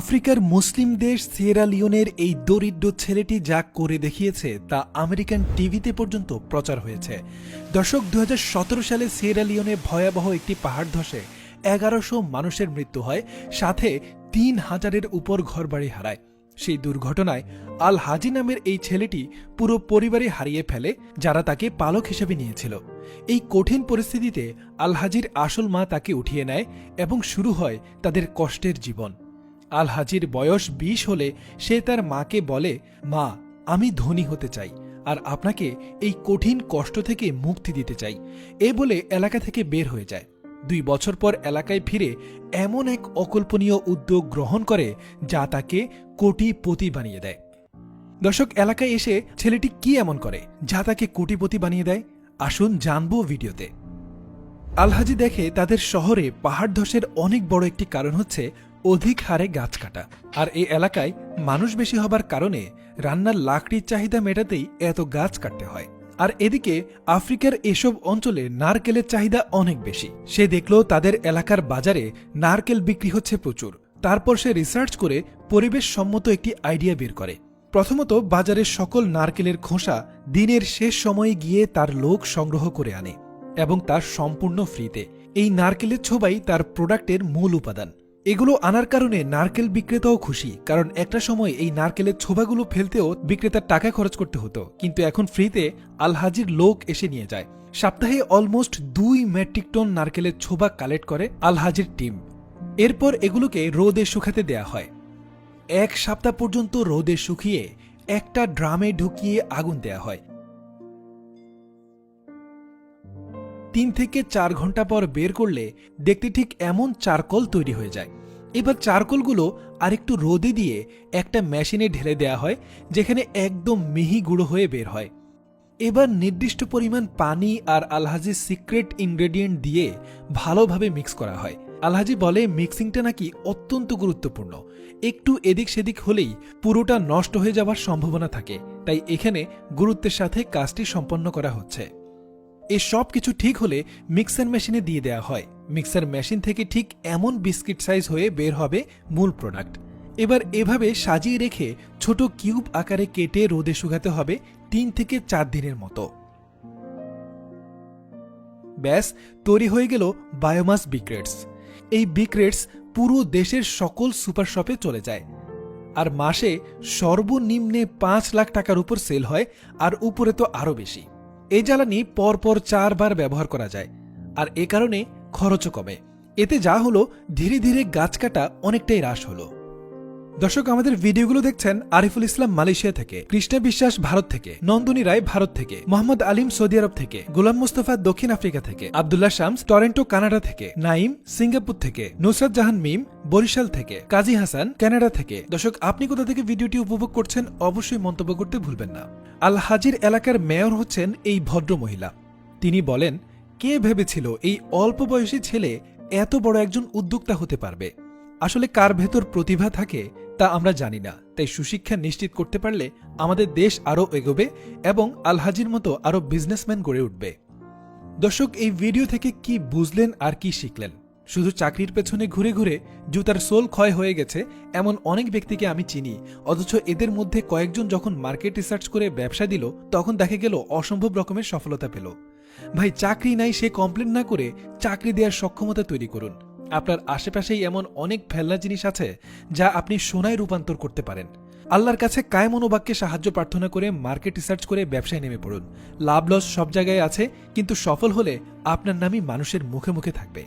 আফ্রিকার মুসলিম দেশ সিয়েরা লিওনের এই দরিদ্র ছেলেটি যা করে দেখিয়েছে তা আমেরিকান টিভিতে পর্যন্ত প্রচার হয়েছে। দর্শক দু সালে সিয়েরা লিওনে ভয়াবহ একটি পাহাড় ধসে এগারোশো মানুষের মৃত্যু হয়, সাথে তিন হাজারের উপর ঘরবাড়ি হারায়। সেই দুর্ঘটনায় আল হাজি নামের এই ছেলেটি পুরো পরিবারে হারিয়ে ফেলে, যারা তাকে পালক হিসেবে নিয়েছিল। এই কঠিন পরিস্থিতিতে আল হাজির আসল মা তাকে উঠিয়ে নেয় এবং শুরু হয় তাদের কষ্টের জীবন। আল হাজির বয়স বিশ হলে সে তার মাকে বলে, মা, আমি ধনী হতে চাই আর আপনাকে এই কঠিন কষ্ট থেকে মুক্তি দিতে চাই। এ বলে এলাকা থেকে বের হয়ে যায়। দুই বছর পর এলাকায় ফিরে এমন এক অকল্পনীয় উদ্যোগ গ্রহণ করে যা তাকে কোটিপতি বানিয়ে দেয়। দর্শক, এলাকায় এসে ছেলেটি কি এমন করে যা তাকে কোটিপতি বানিয়ে দেয়? আসুন জানব ভিডিওতে। আলহাজি দেখে তাদের শহরে পাহাড় ধসের অনেক বড় একটি কারণ হচ্ছে অধিক হারে গাছ কাটা। আর এই এলাকায় মানুষ বেশি হবার কারণে রান্নার লাকড়ির চাহিদা মেটাতেই এত গাছ কাটতে হয়। আর এদিকে আফ্রিকার এসব অঞ্চলে নারকেলের চাহিদা অনেক বেশি। সে দেখল তাদের এলাকার বাজারে নারকেল বিক্রি হচ্ছে প্রচুর। তারপর সে রিসার্চ করে পরিবেশ সম্মত একটি আইডিয়া বের করে। প্রথমত বাজারের সকল নারকেলের খোসা দিনের শেষ সময়ে গিয়ে তার লোক সংগ্রহ করে আনে এবং তার সম্পূর্ণ ফ্রিতে। এই নারকেলের ছোবাই তার প্রোডাক্টের মূল উপাদান। এগুলো আনার কারণে নারকেল বিক্রেতাও খুশি, কারণ একটা সময় এই নারকেলের ছোবাগুলো ফেলতেও বিক্রেতার টাকা খরচ করতে হতো। কিন্তু এখন ফ্রিতে আলহাজির লোক এসে নিয়ে যায়। সপ্তাহে অলমোস্ট দুই মেট্রিক টন নারকেলের ছোবা কালেক্ট করে আলহাজির টিম। এরপর এগুলোকে রোদে শুকাতে দেয়া হয়। এক সপ্তাহ পর্যন্ত রোদে শুকিয়ে একটা ড্রামে ঢুকিয়ে আগুন দেয়া হয়। তিন থেকে চার ঘণ্টা পর বের করলে দেখতে ঠিক এমন চারকল তৈরি হয়ে যায়। এবার চারকলগুলো আরেকটু রোদে দিয়ে একটা মেশিনে ঢেলে দেয়া হয়, যেখানে একদম মিহি গুঁড়ো হয়ে বের হয়। এবার নির্দিষ্ট পরিমাণ পানি আর আলহাজির সিক্রেট ইনগ্রেডিয়েন্ট দিয়ে ভালোভাবে মিক্স করা হয়। আলহাজি বলে মিক্সিংটা নাকি অত্যন্ত গুরুত্বপূর্ণ। একটু এদিক সেদিক হলেই পুরোটা নষ্ট হয়ে যাওয়ার সম্ভাবনা থাকে, তাই এখানে গুরুত্বের সাথে কাজটি সম্পন্ন করা হচ্ছে। এ সব কিছু ঠিক হলে মিক্সার মেশিনে দিয়ে দেওয়া হয়। মিক্সার মেশিন থেকে ঠিক এমন বিস্কিট সাইজ হয়ে বের হবে মূল প্রোডাক্ট। এবার এভাবে সাজিয়ে রেখে ছোট কিউব আকারে কেটে রোদে শুকাতে হবে তিন থেকে চার দিনের মতো। ব্যাস, তৈরি হয়ে গেল বায়োমাস বিক্রেটস। এই বিক্রেটস পুরো দেশের সকল সুপার শপে চলে যায়। আর মাসে সর্বনিম্নে পাঁচ লাখ টাকার উপর সেল হয়, আর উপরে তো আরও বেশি। এই জ্বালানি পরপর চারবার ব্যবহার করা যায়, আর এ কারণে খরচও কমে। এতে যা হলো, ধীরে ধীরে গাছ কাটা অনেকটাই হ্রাস হলো। দর্শক, আমাদের ভিডিওগুলো দেখছেন আরিফুল ইসলাম মালয়েশিয়া থেকে, কৃষ্ণা বিশ্বাস ভারত থেকে, নন্দনী রায় ভারত থেকে, মোহাম্মদ আলিম সৌদি আরব থেকে, গোলাম মুস্তফা দক্ষিণ আফ্রিকা থেকে, আবদুল্লাহ শামস টরেন্টো, কানাডা থেকে, নাইম সিঙ্গাপুর থেকে, নুসরাত জাহান মিম বরিশাল থেকে, কাজী হাসান কানাডা থেকে। দর্শক, আপনি কোথা থেকে ভিডিওটি উপভোগ করছেন অবশ্যই মন্তব্য করতে ভুলবেন না। আল হাজির এলাকার মেয়র হচ্ছেন এই ভদ্র মহিলা তিনি বলেন, কে ভেবেছিল এই অল্প বয়সী ছেলে এত বড় একজন উদ্যোক্তা হতে পারবে? আসলে কার ভেতর প্রতিভা থাকে তা আমরা জানি না। তাই সুশিক্ষা নিশ্চিত করতে পারলে আমাদের দেশ আরও এগোবে এবং আলহাজির মতো আরও বিজনেসম্যান গড়ে উঠবে। দর্শক, এই ভিডিও থেকে কি বুঝলেন আর কি শিখলেন? শুধু চাকরির পেছনে ঘুরে ঘুরে জুতার সোল ক্ষয় হয়ে গেছে এমন অনেক ব্যক্তিকে আমি চিনি। অথচ এদের মধ্যে কয়েকজন যখন মার্কেট রিসার্চ করে ব্যবসা দিল, তখন দেখা গেল অসম্ভব রকমের সফলতা পেল। ভাই, চাকরি নাই, সে কমপ্লেন না করে চাকরি দেওয়ার সক্ষমতা তৈরি করুন। আপনার আশেপাশেই এমন অনেক ফেলনা জিনিস আছে যা আপনি সোনায় রূপান্তর করতে পারেন। আল্লাহর কাছে কায় মনোবাক্যে সাহায্য প্রার্থনা করে মার্কেট রিসার্চ করে ব্যবসায় নেমে পড়ুন। লাভ লস সব জায়গায় আছে, কিন্তু সফল হলে আপনার নামই মানুষের মুখে মুখে থাকবে।